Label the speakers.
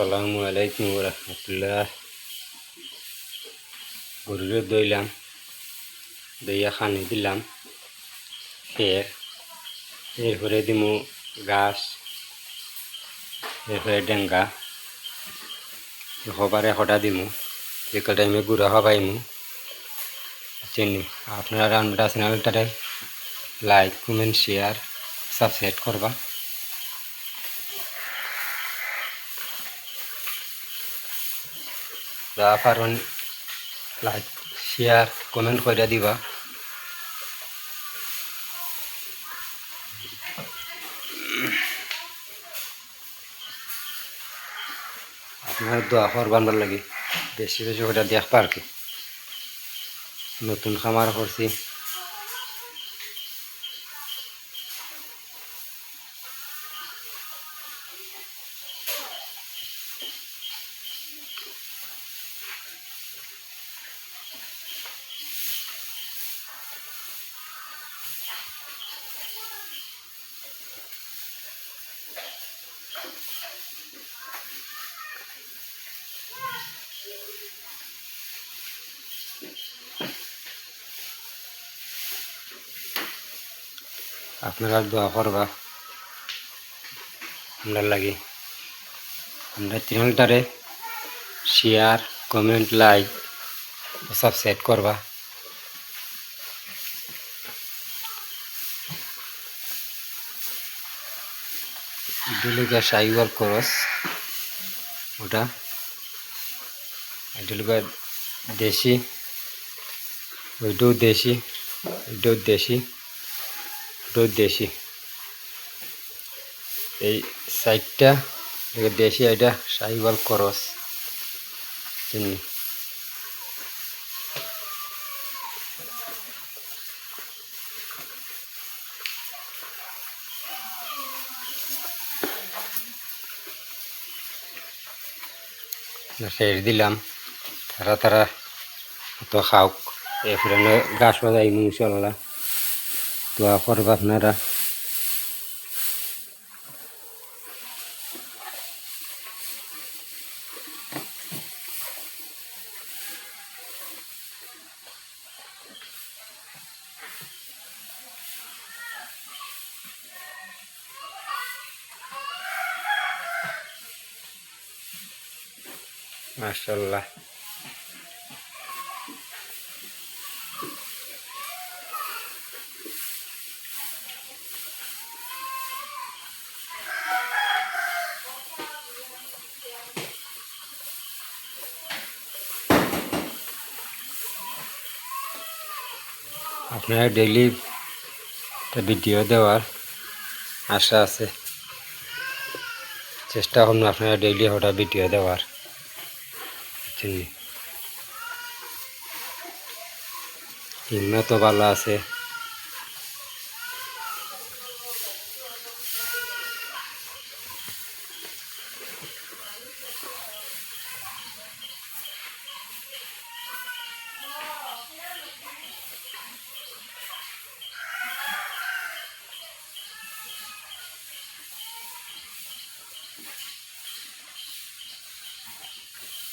Speaker 1: আসসালামু আলাইকুম রহমতুল্লাহ। গরুরে দইলাম, দইয়া খানি দিলাম। ফের এরপরে দিমু ঘাস এরপরে ডেঙ্গা। হবার এশটা দিমু বিকেল টাইমে গুঁড়া হবাইমু। চিনি আপনারা রান্নাটা চ্যানেলটারে লাইক কমেন্ট শেয়ার সাবস্ক্রাইব করবা। যা পারুন লাইক শেয়ার কমেন্ট করে দিবা। আপনার দোয়া করবার লাগে। বেশি বেশি করে দেখবা আর কি? নতুন খামার করছি আপনারা দোয়া করবা। আমরা লাগে। আমরা চ্যানেলটারে শেয়ার কমেন্ট লাইক সাবস্ক্রাইব করবা। এগুলোকে সাইবার করস, ওটা। এগুলোকে দেশি, ওইটাও দেশি ওইটাও দেশি ওটাও দেশি। এই সাইডটা দেশি এটা সাইবার করস চিনি শেষ দিলাম। তারা তারা তো খাওক। এরপরে গাছ বাজাই ইনশাল্লাহ দোয়া করবা আপনারা। মাশাল্লাহ আপনারা ডেইলি ভিডিও দেওয়ার আশা আছে। চেষ্টা করুন আপনারা ডেইলি হঠাৎ ভিডিও দেওয়ার। el, el meto balase eh. Thank you.